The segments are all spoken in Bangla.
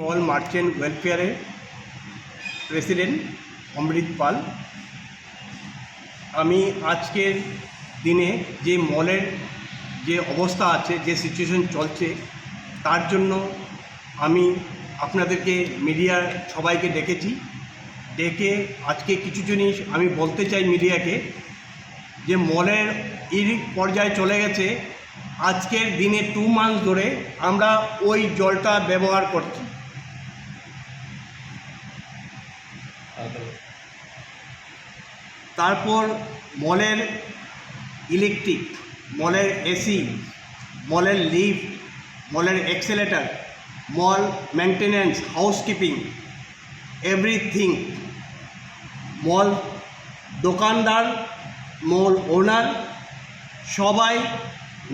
মল মার্চেন্ট ওয়েলফেয়ারের প্রেসিডেন্ট অমৃত পাল আমি আজকের দিনে যে মলের যে অবস্থা আছে, যে সিচুয়েশন চলছে, তার জন্য আমি আপনাদেরকে মিডিয়ার সবাইকে ডেকেছি। ডেকে আজকে কিছু জিনিস আমি বলতে চাই মিডিয়াকে, যে মলের এই পর্যায়ে চলে গেছে। আজকের দিনে টু মান্থ ধরে আমরা ওই জলটা ব্যবহার করছি। তারপর মলের ইলেকট্রিক, মলের এসি মলের লিফট, মলের escalator mall maintenance housekeeping, everything. Mall দোকানদার, মল ওনার, সবাই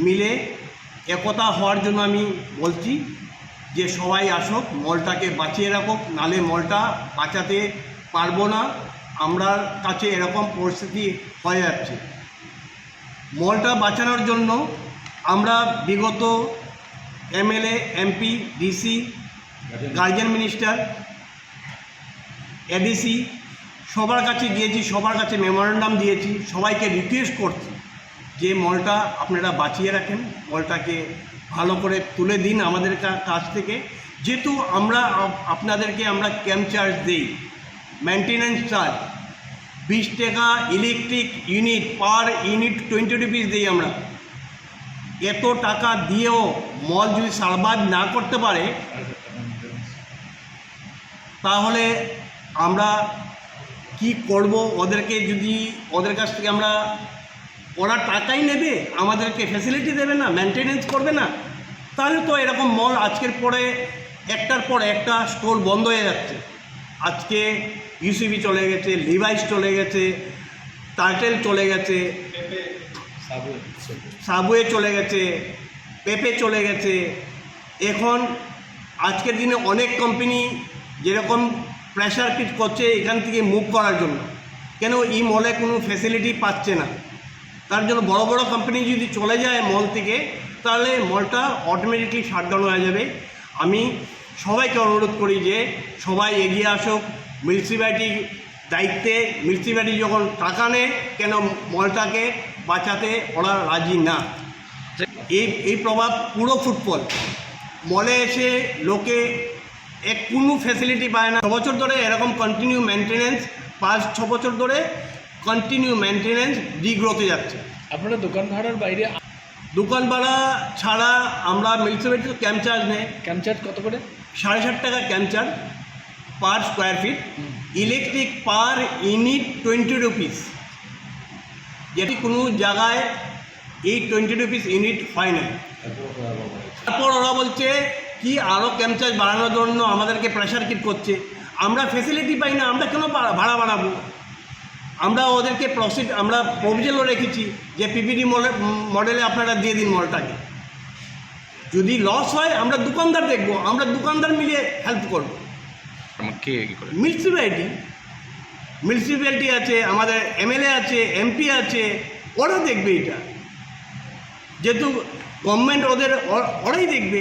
মিলে একতা হওয়ার জন্য আমি বলছি যে সবাই আসুক, মলটাকে বাঁচিয়ে রাখুক, নালে মলটা বাঁচাতে পারব না। আমরা কাছে এরকম পরিস্থিতি হয়ে যাচ্ছে। মলটা বাঁচানোর জন্য আমরা বিগত MLA, MP, DC, guardian minister, ADC সবার কাছে গিয়েছি সবার কাছে মেমোরেন্ডাম দিয়েছি, সবাইকে রিকোয়েস্ট করছি যে মলটা আপনারা বাঁচিয়ে রাখেন, মলটাকে ভালো করে তুলে দিন আমাদের কাছ থেকে। যেহেতু আমরা আপনাদেরকে আমরা ক্যাম্প চার্জ দিই মেনটেন্যান্স চার্জ বিশ টাকা electric unit per unit twenty rupees দিই আমরা। এত টাকা দিয়েও মল যদি সার্ভাইভ না করতে পারে, তাহলে আমরা কি করব? ওদেরকে যদি, ওদের কাছ থেকে আমরা, ওরা টাকাই নেবে, আমাদেরকে ফ্যাসিলিটি দেবে না মেনটেনেন্স করবে না, তাহলে তো এরকম মল আজকের পরে একটার পর একটা স্টোর বন্ধ হয়ে যাচ্ছে। আজকে ইউসিবি চলে গেছে লিভাইস চলে গেছে টার্টেল চলে গেছে সাবওয়ে চলে গেছে পেপে চলে গেছে। এখন আজকের দিনে অনেক কোম্পানি যেরকম প্রেশার কিট করছে এখান থেকে মুভ করার জন্য। কেন এই মলে কোনো ফ্যাসিলিটি পাচ্ছে না। তার জন্য বড় বড় কোম্পানি যদি চলে যায় মল থেকে, তাহলে মলটা অটোমেটিকলি শাটডাউন হয়ে যাবে। আমি সবাইকে অনুরোধ করি যে সবাই এগিয়ে আসুক। মিউনিসিপ্যালিটি দায়িত্বে মিউনিসিপ্যালিটি যখন টাকা নেয়, কেন মলটাকে বাঁচাতে ওরা রাজি না? এই এই প্রভাব পুরো ফুটবল। মলে এসে লোকে এক কোনো ফ্যাসিলিটি পায় না। বছর ধরে এরকম কন্টিনিউ মেনটেনেন্স পাঁচ ছ বছর ধরে কন্টিনিউ মেনটেনেন্স ডিগ্রোতে যাচ্ছে। আপনারা দোকান ভাড়ার বাইরে দোকান ভাড়া ছাড়া আমরা মিউনিসিপ্যালিটি ক্যাম্প চার্জ নেয় ক্যাম্প চার্জ কত করে? সাড়ে ষাট টাকা camp charge per square feet electric per unit twenty rupees যেটি কোনো জায়গায় এই টোয়েন্টি রুপিস ইউনিট হয় না। তারপর ওরা বলছে কি আরও ক্যাম্প চার্জ বাড়ানোর জন্য আমাদেরকে প্রেশার কিট করছে? আমরা ফেসিলিটি পাই না আমরা কেন ভাড়া বাড়াবো? আমরা ওদেরকে প্রসিড আমরা প্রভিজনও রেখেছি যে পিপিডি মডেলে আপনারা দিয়ে দিন মলটাকে যদি লস হয় আমরা দোকানদার দেখব আমরা দোকানদার মিলিয়ে হেল্প করব। মিউনিসিপ্যালিটি মিউনিসিপ্যালিটি আছে আমাদের এমএলএ আছে এমপি আছে ওরা দেখবে এটা। যেহেতু গভর্নমেন্ট ওদের ওরাই দেখবে।